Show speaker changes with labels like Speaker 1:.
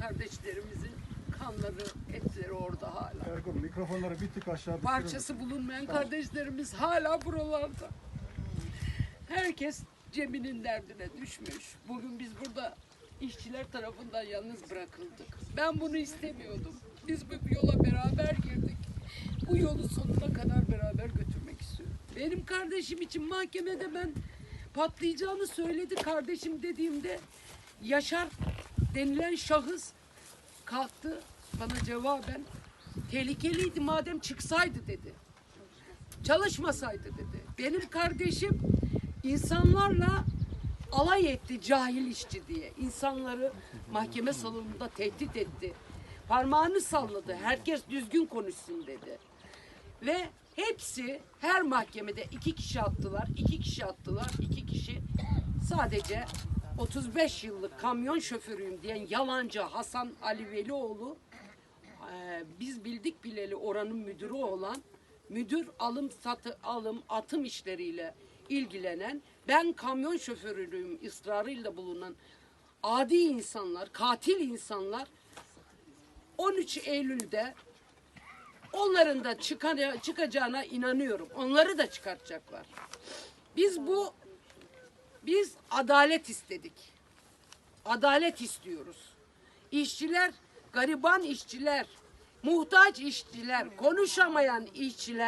Speaker 1: kardeşlerimizin kanları, etleri orada hala.
Speaker 2: Ergun mikrofonları bir tık aşağı düşürün.
Speaker 1: Parçası bulunmayan kardeşlerimiz hala buralarda. Herkes cebinin derdine düşmüş. Bugün biz burada işçiler tarafından yalnız bırakıldık. Ben bunu istemiyordum. Biz bu yola beraber girdik. Bu yolu sonuna kadar beraber götürmek istiyorum. Benim kardeşim için mahkemede ben patlayacağını söyledi kardeşim dediğimde Yaşar denilen şahıs kalktı bana cevaben tehlikeliydi madem çıksaydı dedi. Çalışmasaydı dedi. Benim kardeşim insanlarla alay etti cahil işçi diye. İnsanları mahkeme salonunda tehdit etti. Parmağını salladı. Herkes düzgün konuşsun dedi. Ve hepsi her mahkemede iki kişi attılar, iki kişi attılar, iki kişi sadece 35 yıllık kamyon şoförüyüm diyen yalancı Hasan Ali Velioğlu e, biz bildik bileli oranın müdürü olan müdür alım satı alım atım işleriyle ilgilenen ben kamyon şoförüyüm ısrarıyla bulunan adi insanlar, katil insanlar 13 Eylül'de onların da çıkacağına inanıyorum. Onları da çıkartacaklar. Biz bu biz adalet istedik. Adalet istiyoruz. İşçiler, gariban işçiler, muhtaç işçiler, konuşamayan işçiler